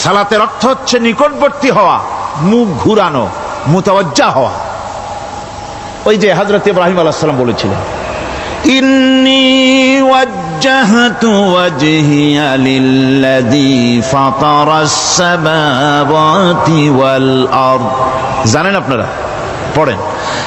সালাতের অর্থ হচ্ছে নিকটবর্তী হওয়া মুখ ঘুরানো মুতাওয়াজ্জা হওয়া ওই যে হজরত ইব্রাহিম আলাহাল্লাম বলেছিলেন إني وجهت وجهي للذي فطر السماوات والأرض জানেন আপনারা পড়েন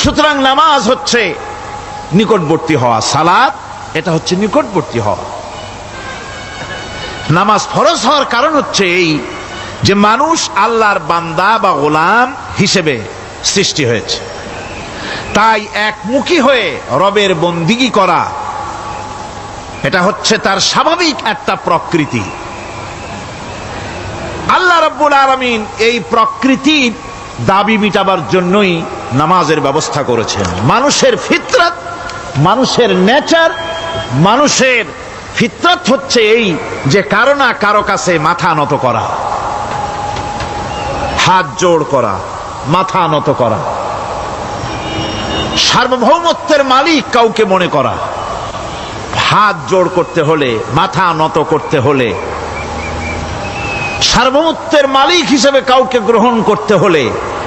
সুতরাং নামাজ হচ্ছে নিকটবর্তী হওয়া সালাদ এটা হচ্ছে নিকটবর্তী হওয়া। নামাজ ফরজ হওয়ার কারণ হচ্ছে এই যে মানুষ আল্লাহর বান্দা বা গোলাম হিসেবে সৃষ্টি হয়েছে। তাই একমুখী হয়ে রবের বন্দিগি করা, এটা হচ্ছে তার স্বাভাবিক একটা প্রকৃতি। আল্লাহ রব্বুল আলমিন এই প্রকৃতির দাবি মিটাবার জন্যই নামাজের ব্যবস্থা করেছেন। মানুষের ফিতরত, মানুষের নেচার, মানুষের ফিতরত হচ্ছে এই যে কারও না কারও কাছে মাথা নত করা, হাত জোড় করা, মাথা নত করা, সার্বভৌমত্বের মালিক কাউকে মনে করা, হাত জোড় করতে হলে, মাথা নত করতে হলে, সার্বভৌমত্বের মালিক হিসেবে কাউকে গ্রহণ করতে হলে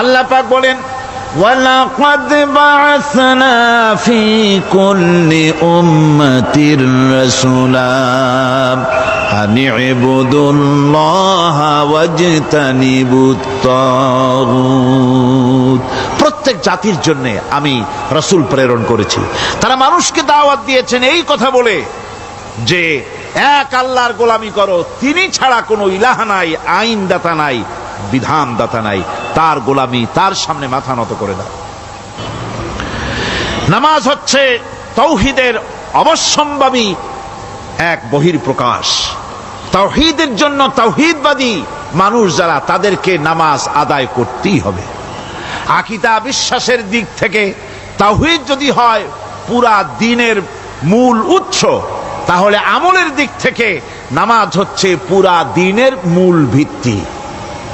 আল্লাহ পাক বলেন ولقد بعثنا في كل أمة رسولا أن اعبدوا الله واجتنبوا الطاغوت প্রত্যেক জাতির জন্য আমি রসুল প্রেরণ করেছি তারা মানুষকে দাওয়াত দিয়েছেন এই কথা বলে যে এক আল্লাহর গোলামি করো তিনি ছাড়া কোনো ইলাহা নাই আইন দাতা নাই বিধান দাতা নাই, তার গোলামি তার সামনে মাথা নত করে দাও। নামাজ হচ্ছে তৌহিদের অবশ্যম্ভাবী এক বহির প্রকাশ তৌহিদের জন্য তৌহিদবাদী মানুষ যারা, তাদেরকে নামাজ আদায় করতেই হবে। আকিদা বিশ্বাসের দিক থেকে তাওহিদ যদি হয় পুরা দিনের মূল উৎস, তাহলে আমলের দিক থেকে নামাজ হচ্ছে পুরা দিনের মূল ভিত্তি।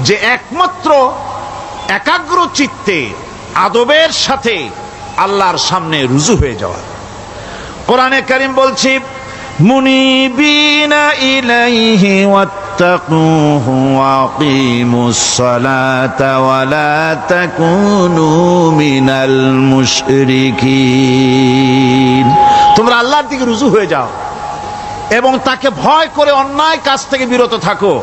যে একমাত্র একাগ্র চিত্তে আদবের সাথে আল্লাহর সামনে রুজু হয়ে যাওয়া। কোরআনে কারিম বলছি তোমরা আল্লাহর দিকে রুজু হয়ে যাও এবং তাকে ভয় করে অন্যায় কাজ থেকে বিরত থাকো।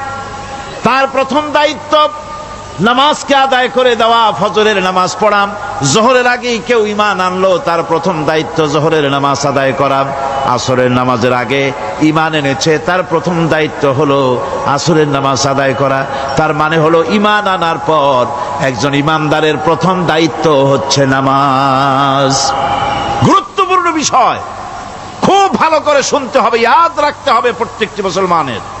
তার প্রথম দায়িত্ব নামাজকে আদায় করে দেওয়া, ফজরের নামাজ পড়াম জোহরের আগেই কেউ ইমান আনলো, তার প্রথম দায়িত্ব জোহরের নামাজ আদায় করা। আসরের নামাজের আগে ইমান এনেছে, তার প্রথম দায়িত্ব হলো আসরের নামাজ আদায় করা। তার মানে হলো ইমান আনার পর একজন ইমানদারের প্রথম দায়িত্ব হচ্ছে নামাজ। গুরুত্বপূর্ণ বিষয়, খুব ভালো করে শুনতে হবে, ইয়াদ রাখতে হবে প্রত্যেকটি মুসলমানের।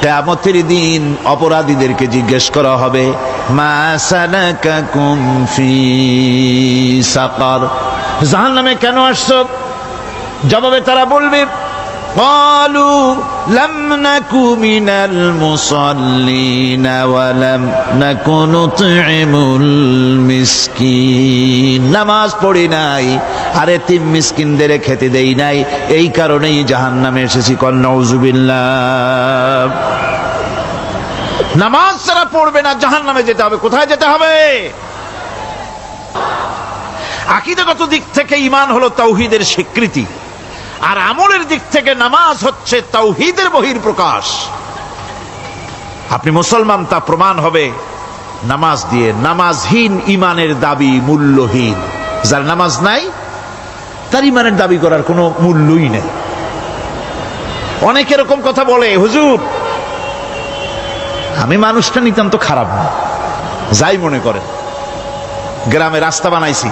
কিয়ামতের দিন অপরাধীদেরকে জিজ্ঞেস করা হবে জাহান নামে কেন আসছ? জবাবে তারা বলবে قالوا لم نك من المصلين ولم نك نطعم المسكين নামাজ পড়ি নাই আর এতিম মিসকিনদের খেতে দেই নাই এই কারণেই জাহান্নামে এসেছি কন্নাউজুবিল্লাহ নামাজ যারা পড়বে না জাহান্নামে যেতে হবে কোথায় যেতে হবে আকিদাগত দিক থেকে ইমান হলো তাওহীদের স্বীকৃতি আর আমলের দিক থেকে নামাজ হচ্ছে তাওহীদের বহির প্রকাশ আপনি মুসলমান, তা প্রমাণ হবে। নামাজ দিয়ে নামাজহীন ইমানের দাবি মূল্যহীন। যার নামাজ নাই, তার ইমানের দাবি করার কোনো মূল্যই নেই। অনেক এরকম কথা বলে, হুজুর, আমি মানুষটা নিতান্ত খারাপ না। যাই মনে করেন। গ্রামে রাস্তা বানাইছি,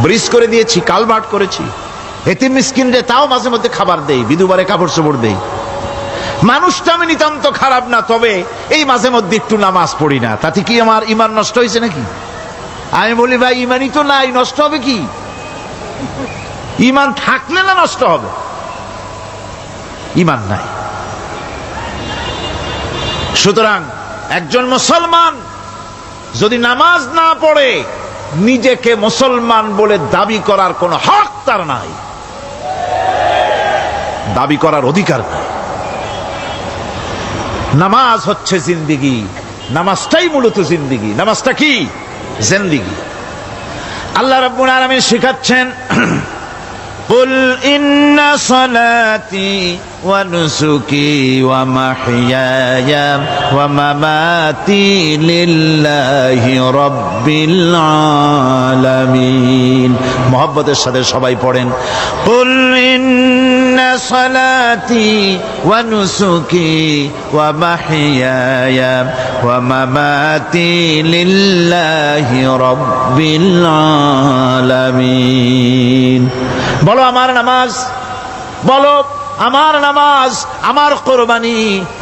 ব্রিজ করে দিয়েছি, কালভার্ট করেছি। এতিম মিসকিনরে তাও মাঝে মধ্যে খাবার দেই, বিধুবারে কাপড় চোপড় দেই। মানুষটা আমি নিতান্ত খারাপ না, তবে এই মাঝে মধ্যে একটু নামাজ পড়ি না। তাতে কি আমার ইমান নষ্ট হয়েছে নাকি? আমি বলি, ভাই ইমানই তো নাই, নষ্ট হবে কি? ইমান থাকলে না নষ্ট হবে? ইমান নাই। সুতরাং একজন মুসলমান যদি নামাজ না পড়ে, নিজেকে মুসলমান বলে দাবি করার কোনো হক তার নাই। দাবি করার অধিকার নাই। নামাজ হচ্ছে জিন্দিগি, নামাজটাই মূলত জিন্দিগি। নামাজটা কি? জিন্দিগি। আল্লাহ রব্বুল আলমী শেখাচ্ছেন قل إن صلاتي ونسكي ومحياي ومماتي لله رب العالمين মোহব্বতের সাথে সবাই পড়েন قل إن صلاتي ونسكي ومحياي ومماتي لله رب العالمين বলো আমার নামাজ, বলো আমার নামাজ, আমার কোরবানি,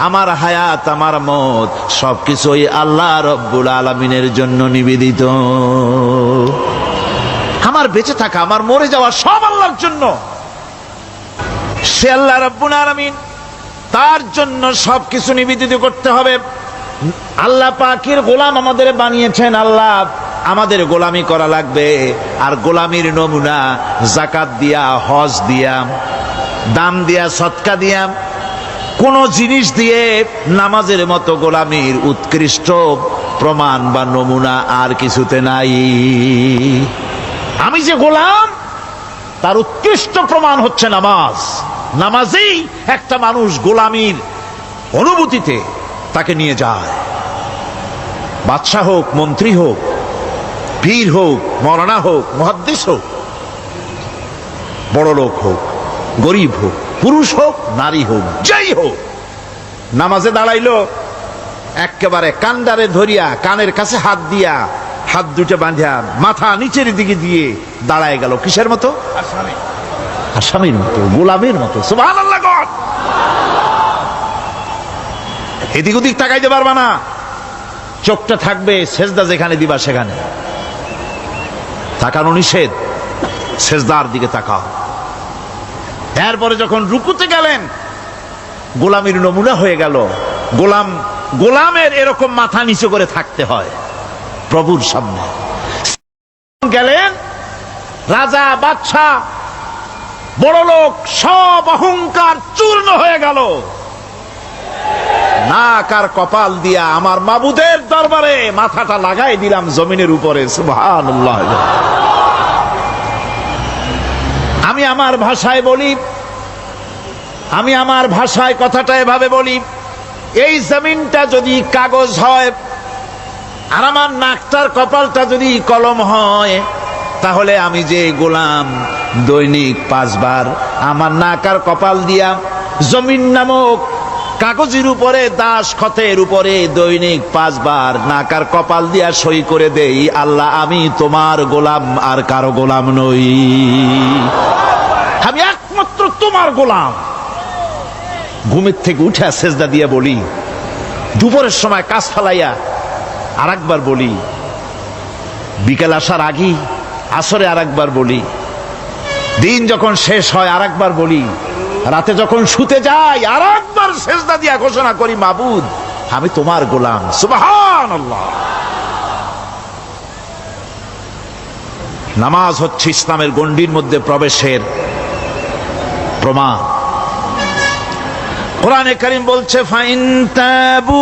আমার হায়াত, আমার মত, সবকিছুই আল্লাহ রব্বুল আলমিনের জন্য নিবেদিত। আমার বেঁচে থাকা, আমার মরে যাওয়া সব আল্লাহর জন্য। সে আল্লাহ রব্বুল আলমিন তার জন্য সবকিছু নিবেদিত করতে হবে। আল্লাহ পাকের গোলাম আমাদের বানিয়েছেন, আল্লাহ আমাদের গোলামি করা লাগবে। আর গোলামির নমুনা জাকাত দিয়া, হজ দিয়া দাম দিয়া, সৎকা দিয়া। কোন জিনিস দিয়ে নামাজের মতো গোলামির উৎকৃষ্ট প্রমাণ বা নমুনা আর কিছুতে নাই। আমি যে গোলাম, তার উৎকৃষ্ট প্রমাণ হচ্ছে নামাজ। নামাজেই একটা মানুষ গোলামির অনুভূতিতে তাকে নিয়ে যায়। বাদশাহ হোক, মন্ত্রী হোক পীর হোক মরানা হোক মহাদ্দেশ হোক বড় লোক হোক গরিব হোক পুরুষ হোক নারী হোক যাই হোক নামাজে দাঁড়াইলো একেবারে কান্দারে ধরিয়া কানের কাছে হাত দিয়া হাত দুটো বাঁধিয়া মাথা নিচের দিকে দিয়ে দাঁড়ায় গেল। কিসের মতো? আসামির মতো গোলামের মতো। এদিক ওদিক তাকাইতে পারবা না। চোখটা থাকবে সেজদা যেখানে দিবা সেখানে। তাকানো নিষেধ। সেজদার দিকে তাকাও। এরপরে যখন রুকুতে গেলেন, গোলামের নমুনা হয়ে গেল। গোলাম, গোলামের এরকম মাথা নিচু করে থাকতে হয় প্রভুর সামনে। গেলেন, রাজা, বাদশাহ বড় লোক সব অহংকার চূর্ণ হয়ে গেল। নাক আর কপাল দিয়া আমার মাবুদের দরবারে মাথাটা লাগাই দিলাম জমিনের উপরে আমি আমার ভাষায় বলি, আমি আমার ভাষায় কথাটা এভাবে বলি, এই জমিনটা যদি কাগজ হয় আর আমার নাকটার কপালটা যদি কলম হয়, তাহলে আমি যে গোলাম দৈনিক পাঁচবার, আমার নাক আর কপাল দিয়া জমিন নামক কাগজের উপরে দাস খতের উপরে দৈনিক পাঁচবার, নাকার কপাল দিয়া সই করে দেই, আল্লাহ আমি তোমার গোলাম আর কারও গোলাম নই। আমি একমাত্র তোমার গোলাম। ঘুমের থেকে উঠে সেজদা দিয়ে বলি, দুপুরের সময় কাজ ফালাইয়া আর একবার বলি, বিকেল আসার আগেই আসরে আর একবার বলি, দিন যখন শেষ হয় আর একবার বলি রাতে যখন শুতে যাই আর একবার সেজদা দিয়া ঘোষণা করি, মাবুদ, আমি তোমার গোলাম। সুবাহান নামাজ হচ্ছে ইসলামের গণ্ডির মধ্যে প্রবেশের প্রমাণ। কোরআনে করিম বলছে, ফাইন তাবু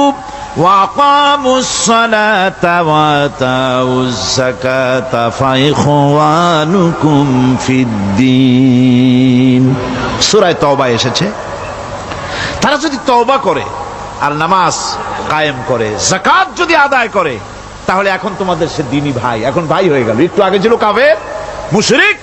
وأقاموا الصلاة وآتوا الزكاة فإخوانكم في الدين সূরায় তওবা এসেছে তারা যদি তওবা করে আর নামাজ কায়েম করে জাকাত যদি আদায় করে তাহলে এখন তোমাদের সে দিনী ভাই এখন ভাই হয়ে গেল একটু আগে ছিল কাফের মুশরিক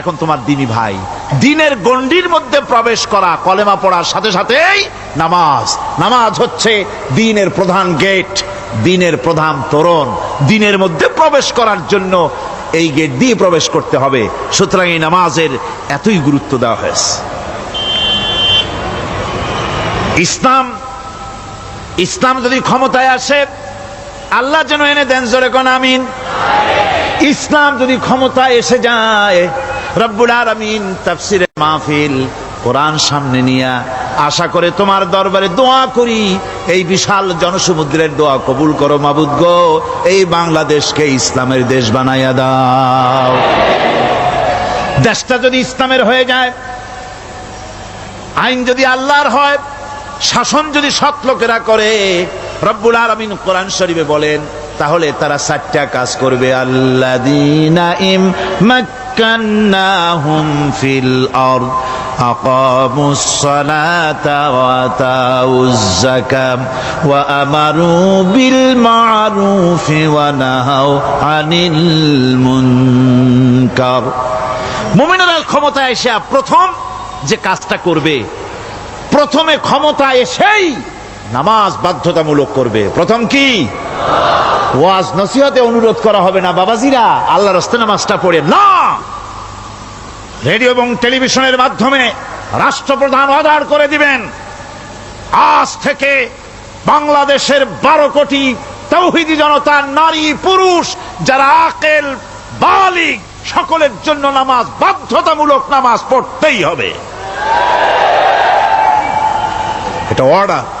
এখন তোমার দিনী ভাই দিনের গণ্ডির মধ্যে প্রবেশ করা, কলেমা পড়ার সাথে সাথেই নামাজ। নামাজ হচ্ছে দিনের প্রধান গেট দিনের প্রধান তোরণ। দিনের মধ্যে প্রবেশ করার জন্য এই গেট দিয়ে প্রবেশ করতে হবে। সুতরাং এই নামাজের এতই গুরুত্ব দেওয়া হয়েছে। ইসলাম ইসলাম যদি ক্ষমতায় আসে, আল্লাহ যেন এনে দেন, জোরে কোন আমিন। ইসলাম যদি ক্ষমতায় এসে যায় রব্বুল আলামিন তাফসিরে মাহফিল কোরআন সামনে নিয়া আশা করে তোমার দরবারে দোয়া করি। এই বিশাল জনসমুদ্রের দোয়া কবুল করো মাবুদ গো। এই বাংলাদেশকে ইসলামের দেশ বানাইয়া দাও। দেশটা যদি ইসলামের হয়ে যায়, আইন যদি আল্লাহর হয়, শাসন যদি সৎ লোকেরা করে, রব্বুল আলমিন কোরআন শরীফে বলেন, তাহলে তারা চারটা কাজ করবে। আল্লাদিনা ইম মাক্কান্নাহুম ফিল আরদ أقاموا الصلاة وآتوا الزكاة وأمروا بالمعروف ونهوا عن المنكر মুমিনেরা ক্ষমতা এসে প্রথম যে কাজটা করবে প্রথমে ক্ষমতা এসেই নামাজ বাধ্যতামূলক করবে। প্রথম কি? ওয়াজ নসিহতে অনুরোধ করা হবে না, বাবাজিরা। আল্লাহ রস্তে নামাজটা পড়ে না। রেডিও এবং টেলিভিশনের মাধ্যমে রাষ্ট্রপ্রধান অর্ডার করে দিবেন। আজ থেকে বাংলাদেশের বারো কোটি তৌহিদি জনতা নারী, পুরুষ, যারা আকেল বালিক সকলের জন্য নামাজ বাধ্যতামূলক নামাজ পড়তেই হবে। এটা অর্ডার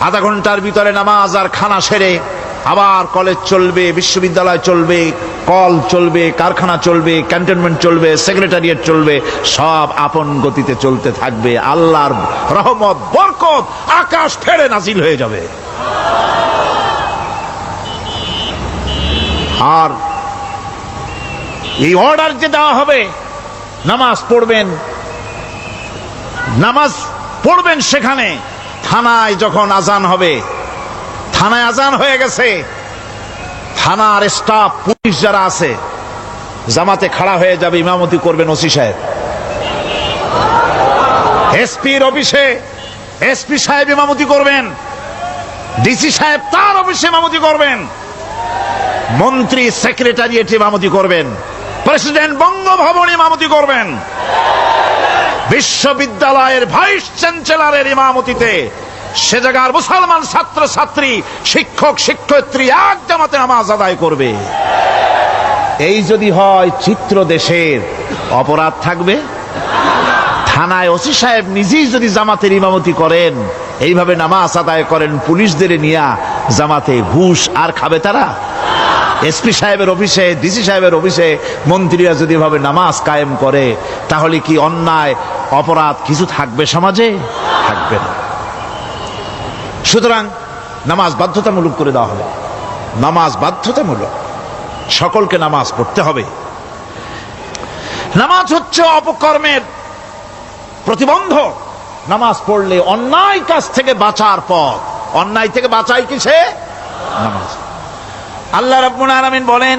আধা ঘণ্টার ভিতরে নামাজ আর খানা সেরে আবার কলেজ চলবে, বিশ্ববিদ্যালয় চলবে কল চলবে, কারখানা চলবে ক্যান্টনমেন্ট চলবে সেক্রেটারিয়েট চলবে, সব আপন গতিতে চলতে থাকবে। আল্লাহর রহমত, বরকত, আকাশ ফেড়ে নাজিল হয়ে যাবে। আর এই অর্ডার যে দেওয়া হবে, নামাজ পড়বেন নামাজ পড়বেন সেখানে। থানায় যখন আজান হবে, থানায় আজান হয়ে গেছে, থানার স্টাফ, পুলিশ যারা আছে, জামাতে খাড়া হয়ে যাবে, ইমামতি করবেন ওসি সাহেব। এসপির অফিসে এসপি সাহেব ইমামতি করবেন, ডিসি সাহেব তার অফিসে ইমামতি করবেন, মন্ত্রী, সেক্রেটারিয়েট ইমামতি করবেন, প্রেসিডেন্ট বঙ্গভবন ইমামতি করবেন। বিশ্ববিদ্যালয়ের ভাইস চ্যান্সেলরের ইমামতিতে সে জায়গার মুসলমান ছাত্র ছাত্রী শিক্ষক, শিক্ষয়িত্রী এক জামাতে নামাজ আদায় করবে। এই যদি হয় চিত্র দেশের অপরাধ থাকবে? থানায় ওসি সাহেব নিজেই যদি জামাতের ইমামতি করেন, এইভাবে নামাজ আদায় করেন, পুলিশদের নিয়া জামাতে ঘুষ আর খাবে তারা? এসপি সাহেবের অফিসে, ডিসি সাহেবের অফিসে মন্ত্রীরা যদি এভাবে নামাজ কায়েম করে, তাহলে কি অন্যায়, অপরাধ কিছু থাকবে সমাজে? থাকবে না। সুতরাং নামাজ বাধ্যতামূলক করে দেওয়া হবে। নামাজ বাধ্যতামূলক। সকলকে নামাজ পড়তে হবে। নামাজ হচ্ছে অপকর্মের প্রতিবন্ধক নামাজ পড়লে অন্যায় কাজ থেকে বাঁচার পথ। অন্যায় থেকে বাঁচাই কিসে নামাজ। আল্লাহ রাব্বুল আলামিন বলেন,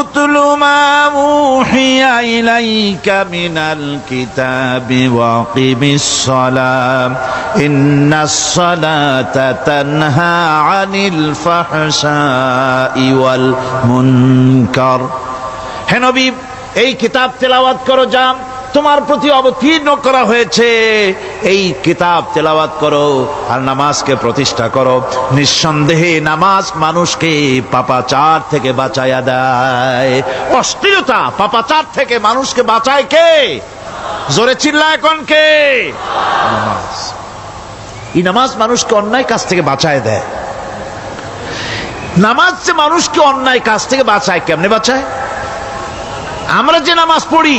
উতলু মা উহিয়া ইলাইকা মিনাল কিতাবি ওয়াকিমিস সালাম। ইন্নাস সালাতা তানহা আনিল ফাহশাই ওয়াল মুনকার। হে নবী, এই কিতাব তেলাওয়াত করো, যা তোমার প্রতি অবতীর্ণ করা হয়েছে। এই কিতাব তেলাওয়াত করো আর নামাজকে প্রতিষ্ঠা করো। নিঃসন্দেহে নামাজ মানুষকে পাপাচার থেকে বাঁচাইয়া দেয়। অস্থিরতা পাপাচার থেকে মানুষকে বাঁচায় কে? জোরে চিল্লায় কোন কে? নামাজ। এই নামাজ মানুষকে অন্যায় কাজ থেকে বাঁচায় দেয়। নামাজ যে মানুষকে অন্যায় কাজ থেকে বাঁচায় কেমনে বাঁচায়? আমরা যে নামাজ পড়ি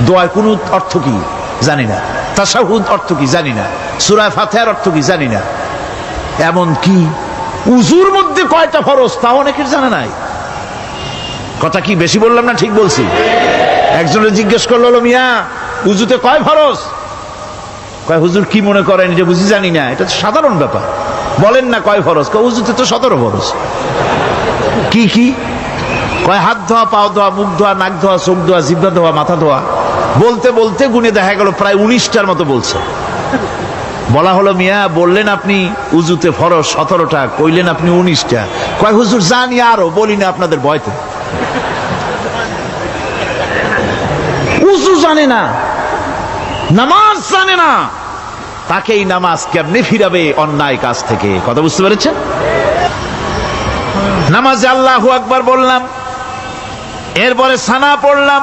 দোয়ায় কুনুত অর্থ কি? জানি না। তাসাহুদ অর্থ কি? জানি না। সুরায় ফাতেহার অর্থ কি? জানি না। এমন কি? উজুর মধ্যে কয়টা ফরজ তা অনেকের জানা নাই। কথা কি বেশি বললাম না ঠিক বলছি? একজনে জিজ্ঞেস করল মিয়া, উজুতে কয় ফরজ? কয়, হুজুর কি মনে করেন যে বুঝি জানি না, এটা তো সাধারণ ব্যাপার। বলেন না কয় ফরজ, কয়, উজুতে তো সতেরো ফরজ। কি কি? কয়, হাত ধোয়া, পাও ধোয়া, মুখ ধোয়া, নাক ধোয়া, চোখ ধোয়া, জিব্বা ধোয়া, মাথা ধোয়া। বলতে বলতে গুনে দেখা গেল প্রায় উনিশটার মতো বলছে। বলা হলো, মিয়া, বললেন আপনি উজুতে ফরজ সতেরোটা, কইলেন আপনি উনিশটা। কয়, হুজুর, জানি আরও, বলি না আপনাদের ভয়তে। উজু জানে না, নামাজ জানে না তাকে এই নামাজ কেমনে ফিরাবে অন্যায় কাজ থেকে, কথা বুঝতে পেরেছেন? নামাজে আল্লাহু আকবার বললাম, এরপরে সানা পড়লাম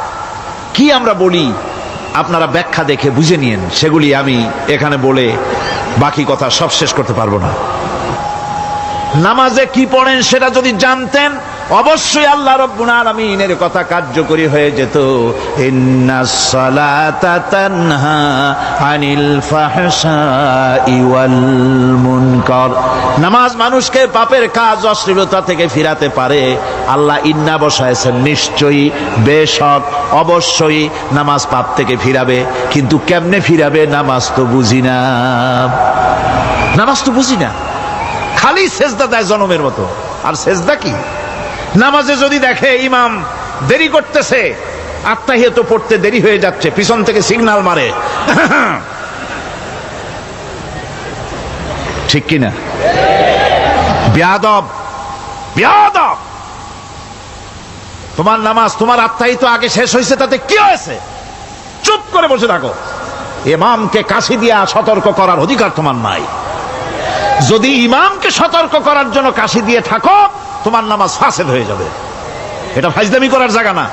কি আমরা বলি, আপনারা ব্যাখ্যা দেখে বুঝে নিয়েন, সেগুলি আমি এখানে বলে বাকি কথা সব শেষ করতে পারব না। নামাজে কি পড়েন সেটা যদি জানতেন অবশ্যই আল্লাহ রব্বুল আলামিনের কথা কার্যকরী হয়ে যেত। আনিল নামাজ মানুষকে পাপের কাজ, অশ্লীলতা থেকে ফিরাতে পারে। আল্লাহ ইন্না বসায়ছেন নিশ্চয়ই, বেশক, অবশ্যই নামাজ পাপ থেকে ফিরাবে। কিন্তু কেমনে ফিরাবে নামাজ তো বুঝি না। নামাজ তো বুঝি না। খালি সেজদা দেয় জনমের মতো। আর সেজদা কি? নামাজে যদি দেখে ইমাম দেরি করতেছে, আত্মাহিয়ত পড়তে দেরি হয়ে যাচ্ছে, পিছন থেকে সিগন্যাল মারে। ঠিক কিনা? বিয়াদব বিয়াদব! তোমার নামাজ, তোমার আত্মাহিত আগে শেষ হয়েছে, তাতে কি হয়েছে? চুপ করে বসে থাকো। ইমামকে কাশি দিয়া সতর্ক করার অধিকার তোমার নাই। যদি ইমামকে সতর্ক করার জন্য কাশি দিয়ে থাকো তোমার নামাজ ফাসেদ হয়ে যাবে। এটা ফাইজদামি করার জায়গা না।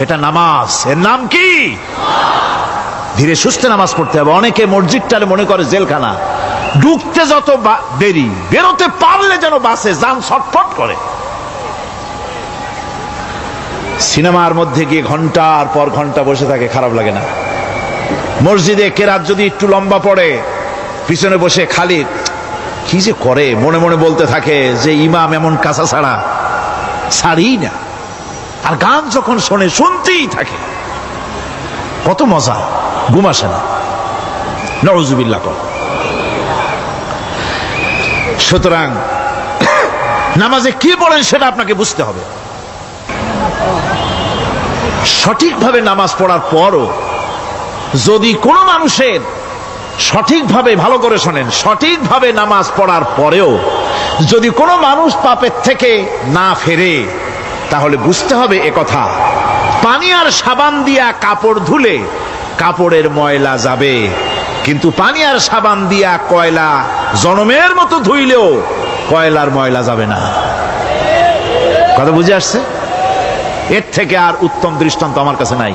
এটা নামাজ। এর নাম কি? ধীরে সুস্থে নামাজ পড়তে হবে। অনেকে মসজিদটারে মনে করে জেলখানা। ঢুকতে যত দেরি, বেরোতে পারলে যেন বাসে যান ছটফট করে। সিনেমার মধ্যে গিয়ে ঘণ্টার পর ঘণ্টা বসে থাকে, খারাপ লাগে না। মসজিদে কেরাত যদি একটু লম্বা পড়ে, পিছনে বসে খালি কি যে করে, মনে মনে বলতে থাকে যে ইমাম এমন কাঁচা ছাড়া ছাড়ি না। আর গান যখন শোনে, শুনতেই থাকে। কত মজা, ঘুম না। নজুবিল্লা কর। সুতরাং নামাজে কি পড়েন সেটা আপনাকে বুঝতে হবে। সঠিকভাবে নামাজ পড়ার পরও যদি কোনো মানুষের সঠিকভাবে ভালো করে শোনেন, সঠিকভাবে নামাজ পড়ার পরেও যদি কোনো মানুষ পাপের থেকে না ফেরে, তাহলে বুঝতে হবে এ কথা। পানি আর সাবান দিয়া কাপড় ধুলে কাপড়ের ময়লা যাবে। কিন্তু পানি আর সাবান দিয়া কয়লা জনমের মতো ধুইলেও কয়লার ময়লা যাবে না। কথা বুঝে আসছে? এর থেকে আর উত্তম দৃষ্টান্ত আমার কাছে নাই।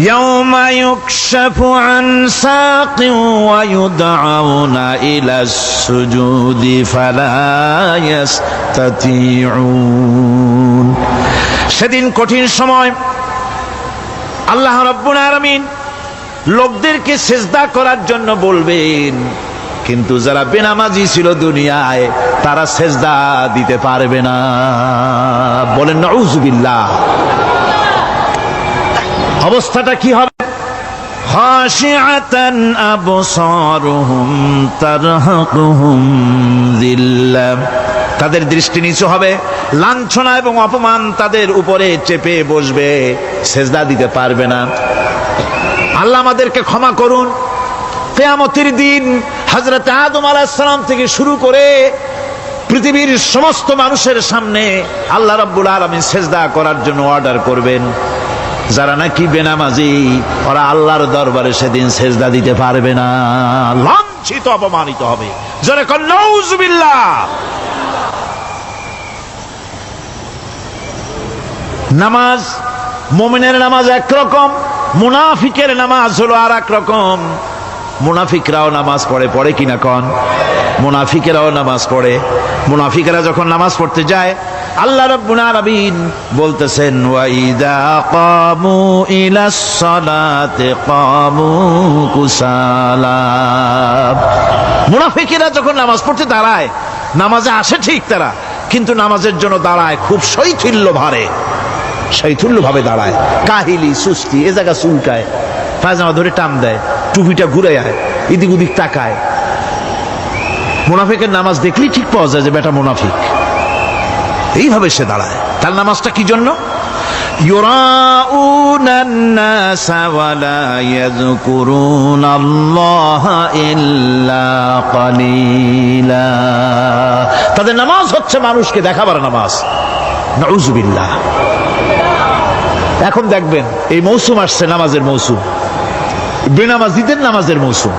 يوم يكشف عن ساق ويدعون إلى السجود فلا يستطيعون সেদিন কঠিন সময় আল্লাহ রব্বুল আলামিন লোকদেরকে সেজদা করার জন্য বলবেন কিন্তু যারা বেনামাজি ছিল দুনিয়ায় তারা সেজদা দিতে পারবে না বলেন নাউজুবিল্লাহ অবস্থাটা কি হবে? খাশিআতান আবসারুহুম তারহাকুহুম জিল্লা তাদের দৃষ্টি নিচু হবে, লাঞ্ছনা এবং অপমান তাদের উপরে চেপে বসবে, সেজদা দিতে পারবে না। আল্লাহ আমাদেরকে ক্ষমা করুন। কেয়ামতির দিন হজরত আদম আলাহিসাম থেকে শুরু করে পৃথিবীর সমস্ত মানুষের সামনে আল্লাহ রব্বুল আলমী সেজদা করার জন্য অর্ডার করবেন। যারা নাকি বেনামাজি, ওরা আল্লাহর দরবারে সেদিন সেজদা দিতে পারবে না। লাঞ্ছিত, অপমানিত হবে। নামাজ, মোমেনের নামাজ একরকম, মুনাফিকের নামাজ হলো আর এক রকম মুনাফিকরাও নামাজ পড়ে পড়ে কিনা কন? মুনাফিকেরাও নামাজ পড়ে। মুনাফিকেরা যখন নামাজ পড়তে যায় আল্লাহ রাব্বুল আলামিন বলতেছেন, ওয়াইদা কামু ইলাস সালাতে কামু কুসালা। মুনাফিকেরা যখন নামাজ পড়তে দাঁড়ায়, নামাজে আসে ঠিক তারা, কিন্তু নামাজের জন্য দাঁড়ায় খুব শৈথিল্য ভারে শৈথুল্য ভাবে দাঁড়ায়। কাহিলি, সুস্তি, এ জায়গা চুলকায়, পায়জামা ধরে টান দেয়, টুপিটা ঘুরে আয়, এদিক ওদিক তাকায়। মুনাফিকের নামাজ দেখলেই ঠিক পাওয়া যায় যে বেটা মুনাফিক। এইভাবে সে দাঁড়ায়। তার নামাজটা কি জন্য? তাদের নামাজ হচ্ছে মানুষকে দেখাবার নামাজ। নজুবিল্লা এখন দেখবেন, এই মৌসুম আসছে নামাজের মৌসুম। বেনামাজিদের নামাজের মৌসুম।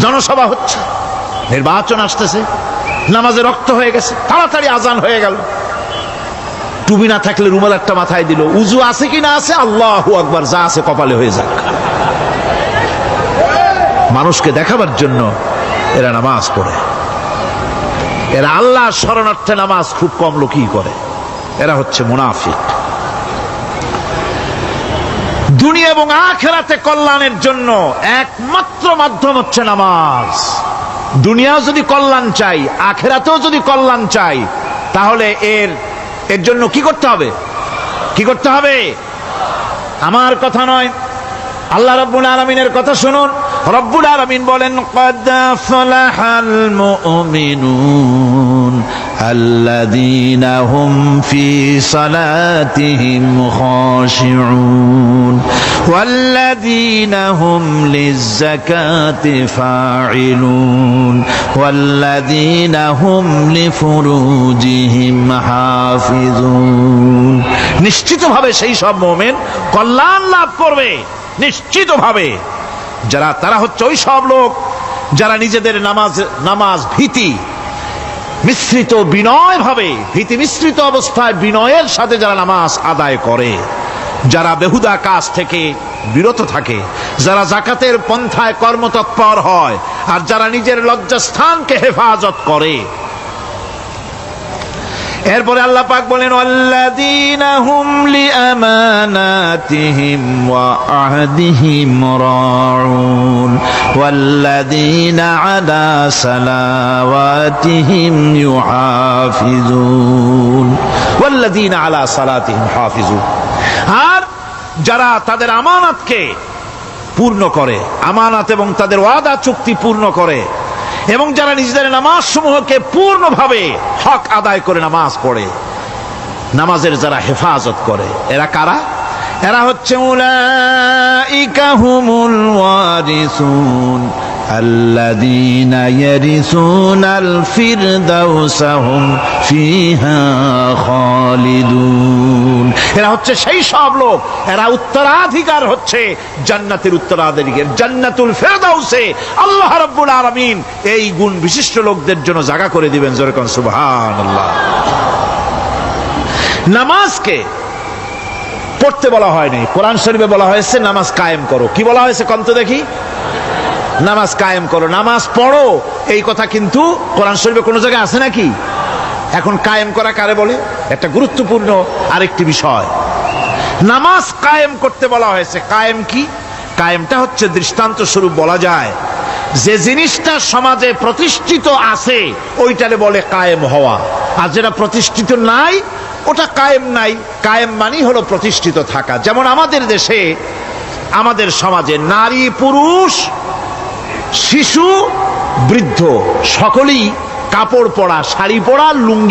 জনসভা হচ্ছে। নির্বাচন আসতেছে। নামাজে রক্ত হয়ে গেছে, তাড়াতাড়ি আজান হয়ে গেল। টুবি না থাকলে রুমাল একটা মাথায় দিল। উজু আছে কি না আছে? আল্লাহ আকবার, যা আছে কপালে হয়ে যাক। মানুষকে দেখাবার জন্য এরা নামাজ পড়ে। এরা আল্লাহ শরণার্থে নামাজ খুব কম লোকই করে। এরা হচ্ছে মুনাফিক। দুনিয়া এবং আখেরাতে কল্যাণের জন্য একমাত্র মাধ্যম হচ্ছে নামাজ। দুনিয়াও যদি কল্যাণ চাই আখেরাতেও যদি কল্যাণ চাই তাহলে এর এর জন্য কি করতে হবে কি করতে হবে আমার কথা নয় আল্লাহ রব্বুল আলমিনের কথা শুনুন রব্বুল আলমিন বলেন قد أفلح المؤمنون الذين هم في صلاتهم خاشعون والذين هم للزكاة فاعلون والذين هم لفروجهم حافظون নিশ্চিতভাবে সেই সব মোমেন কল্যাণ লাভ করবে নিশ্চিতভাবে যারা তারা হচ্ছে ওই সব লোক যারা নিজেদের নামাজ নামাজ ভীতি মিশ্রিত বিনয় ভাবে ভীতি মিশ্রিত অবস্থায় বিনয়ের সাথে যারা নামাজ আদায় করে যারা বেহুদা কাজ থেকে বিরত থাকে, যারা জাকাতের পন্থায় কর্মতৎপর হয়, আর যারা নিজের লজ্জাস্থানকে হেফাজত করে। এরপরে আল্লাহ পাক বলেন, আল্লাযীনা আলা সালাওয়াতিহিম আলা সালাতিহিম হাফিজুন। আর যারা তাদের আমানাতকে পূর্ণ করে, আমানাত এবং তাদের ওয়াদা চুক্তি পূর্ণ করে, এবং যারা নিজেদের নামাজ সমূহকে পূর্ণভাবে হক আদায় করে নামাজ পড়ে, নামাজের যারা হেফাজত করে, এরা কারা? এরা হচ্ছে উলাইকা হুমুল ওয়ারিসুন। الذين يرثون الفردوس هم فيها خالدون এরা হচ্ছে সেই সব লোক এরা উত্তরাধিকার হচ্ছে জান্নাতের উত্তরাধিকার জান্নাতুল ফেরদাউসে আল্লাহ রাব্বুল আলামিন এই গুণ বিশিষ্ট লোকদের জন্য জায়গা করে দিবেন যেরকম সুবহানাল্লাহ নামাজকে পড়তে বলা হয়নি কোরআন শরীফে বলা হয়েছে নামাজ কায়েম করো কি বলা হয়েছে কন্ত দেখি নামাজ কায়েম করো, নামাজ পড়ো। এই কথা কিন্তু কোরআন শরীফে কোনো জায়গায় আছে নাকি? এখন কায়েম করা কারে বলে? একটা গুরুত্বপূর্ণ আরেকটি বিষয়। নামাজ কায়েম করতে বলা হয়েছে। কায়েম কি? কায়েমটা হচ্ছে দৃষ্টান্ত স্বরূপ বলা যায়। যে জিনিসটা সমাজে প্রতিষ্ঠিত আছে, ওইটারে বলে কায়েম হওয়া। আর যেটা প্রতিষ্ঠিত নাই, ওটা কায়েম নাই। কায়েম মানেই হলো প্রতিষ্ঠিত থাকা। যেমন আমাদের দেশে, আমাদের সমাজে নারী পুরুষ শিশু বৃদ্ধ সকলেই কাপড় পরা শাড়ি পরা লুঙ্গি